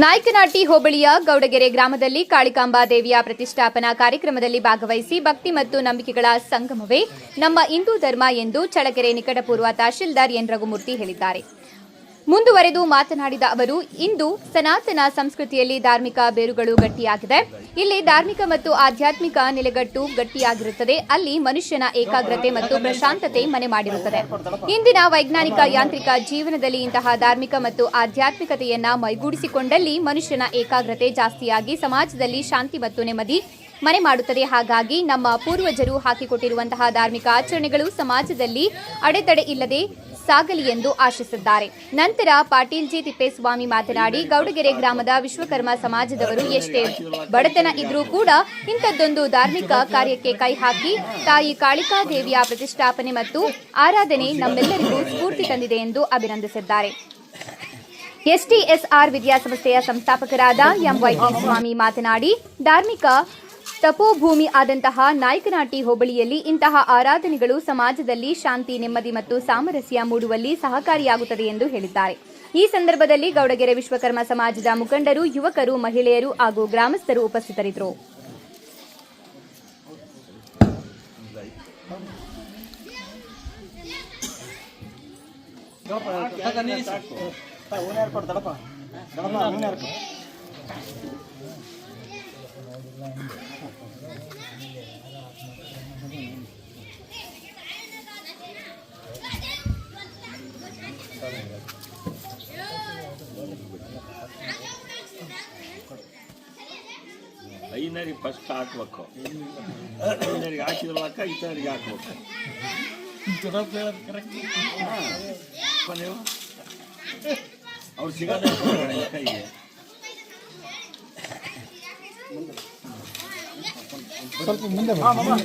ನಾಯಕನಹಟ್ಟಿ ಹೋಬಳಿಯ ಗೌಡಗೆರೆ ಗ್ರಾಮದಲ್ಲಿ ಕಾಳಿಕಾಂಬಾ ದೇವಿಯ ಪ್ರತಿಷ್ಠಾಪನಾ ಕಾರ್ಯಕ್ರಮದಲ್ಲಿ ಭಾಗವಹಿಸಿ ಭಕ್ತಿ ಮತ್ತು ನಂಬಿಕೆಗಳ ಸಂಗಮವೇ ನಮ್ಮ ಹಿಂದೂ ಧರ್ಮ ಎಂದು ಚಳಕೆರೆ ನಿಕಟಪೂರ್ವ ತಹಶೀಲ್ದಾರ್ ಎನ್ ರಘುಮೂರ್ತಿ ಹೇಳಿದ್ದಾರೆ. ಮುಂದುವರೆದು ಮಾತನಾಡಿದ ಅವರು, ಇಂದು ಸನಾತನ ಸಂಸ್ಕೃತಿಯಲ್ಲಿ ಧಾರ್ಮಿಕ ಬೇರುಗಳು ಗಟ್ಟಿಯಾಗಿದೆ. ಇಲ್ಲಿ ಧಾರ್ಮಿಕ ಮತ್ತು ಆಧ್ಯಾತ್ಮಿಕ ನೆಲೆಗಟ್ಟು ಗಟ್ಟಿಯಾಗಿರುತ್ತದೆ. ಅಲ್ಲಿ ಮನುಷ್ಯನ ಏಕಾಗ್ರತೆ ಮತ್ತು ಪ್ರಶಾಂತತೆ ಮನೆ ಮಾಡಿರುತ್ತದೆ. ಇಂದಿನ ವೈಜ್ಞಾನಿಕ ಯಾಂತ್ರಿಕ ಜೀವನದಲ್ಲಿ ಇಂತಹ ಧಾರ್ಮಿಕ ಮತ್ತು ಆಧ್ಯಾತ್ಮಿಕತೆಯನ್ನ ಮೈಗೂಡಿಸಿಕೊಂಡಲ್ಲಿ ಮನುಷ್ಯನ ಏಕಾಗ್ರತೆ ಜಾಸ್ತಿಯಾಗಿ ಸಮಾಜದಲ್ಲಿ ಶಾಂತಿ ಮತ್ತು ನೆಮ್ಮದಿ ಮನೆ ಮಾಡುತ್ತದೆ. ಹಾಗಾಗಿ ನಮ್ಮ ಪೂರ್ವಜರು ಹಾಕಿಕೊಟ್ಟಿರುವಂತಹ ಧಾರ್ಮಿಕ ಆಚರಣೆಗಳು ಸಮಾಜದಲ್ಲಿ ಅಡೆತಡೆ ಇಲ್ಲದೆ ಸಾಗಲಿ ಎಂದು ಆಶಿಸಿದ್ದಾರೆ. ನಂತರ ಪಾಟೀಲ್ ಜಿ ತಿಪ್ಪೇಸ್ವಾಮಿ ಮಾತನಾಡಿ, ಗೌಡಗೆರೆ ಗ್ರಾಮದ ವಿಶ್ವಕರ್ಮ ಸಮಾಜದವರು ಎಷ್ಟೇ ಬಡತನ ಇದ್ರೂ ಕೂಡ ಇಂಥದ್ದೊಂದು ಧಾರ್ಮಿಕ ಕಾರ್ಯಕ್ಕೆ ಕೈ ಹಾಕಿ, ತಾಯಿ ಕಾಳಿಕಾ ದೇವಿಯ ಪ್ರತಿಷ್ಠಾಪನೆ ಮತ್ತು ಆರಾಧನೆ ನಮ್ಮೆಲ್ಲರಿಗೂ ಸ್ಫೂರ್ತಿ ತಂದಿದೆ ಎಂದು ಅಭಿನಂದಿಸಿದ್ದಾರೆ. ಎಸ್ಟಿಎಸ್ಆರ್ ವಿದ್ಯಾಸಂಸ್ಥೆಯ ಸಂಸ್ಥಾಪಕರಾದ ಎಂವೈ ಸ್ವಾಮಿ ಮಾತನಾಡಿ, ಧಾರ್ಮಿಕ ತಪೋಭೂಮಿ ಆದಂತಹ ನಾಯಕನಾಟಿ ಹೋಬಳಿಯಲ್ಲಿ ಇಂತಹ ಆರಾಧನೆಗಳು ಸಮಾಜದಲ್ಲಿ ಶಾಂತಿ, ನೆಮ್ಮದಿ ಮತ್ತು ಸಾಮರಸ್ಯ ಮೂಡುವಲ್ಲಿ ಸಹಕಾರಿಯಾಗುತ್ತದೆ ಎಂದು ಹೇಳಿದ್ದಾರೆ. ಈ ಸಂದರ್ಭದಲ್ಲಿ ಗೌಡಗೆರೆ ವಿಶ್ವಕರ್ಮ ಸಮಾಜದ ಮುಖಂಡರು, ಯುವಕರು, ಮಹಿಳೆಯರು ಹಾಗೂ ಗ್ರಾಮಸ್ಥರು ಉಪಸ್ಥಿತರಿದ್ದರು. ಐನರಿಗೆ ಫಸ್ಟ್ ಹಾಕ್ಬೇಕು ಐನರಿಗೆ ಹಾಕಿದ್ರಲ್ಲಕ್ಕ ಇತರಿಗೆ ಹಾಕ್ಬೇಕು ಅಪ್ಪ ನೀವು ಅವ್ರು ಸಿಗೋದೇ ಇಲ್ಲ ಕೈಗೆ